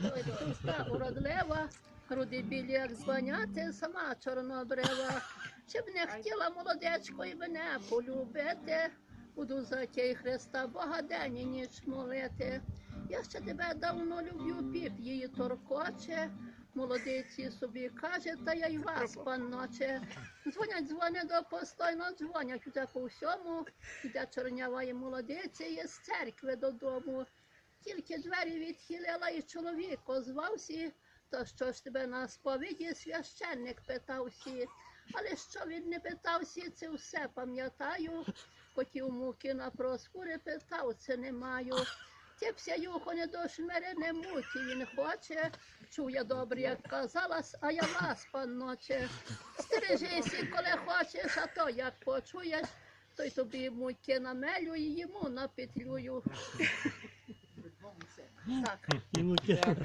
Товста уродлива, груди білі, як званяти, сама чорнобрева. Чи б не хотіла молодечко і мене полюбити, буду за тій Христа Бога день і ніч молити. Я ще тебе давно люблю, піп її торкоче. Молодиці собі каже, та я й вас, панноче. Дзвонять, дзвонять до постійно, дзвонять уже по всьому. Іде чорнява і молодиці, є з церкви додому. Тільки двері відхилила і чоловік озвався, то що ж тебе на сповіді священник питався. Але що він не питався, це все пам'ятаю. Хотів муки на проскури, питав, це не маю. Тіпся юхо не до шмери не муті, він хоче. Чув я добре, як казалась, а я вас, панноче. Стережися, коли хочеш, а то як почуєш, то й тобі муки намелю і йому напетлюю. Exacto.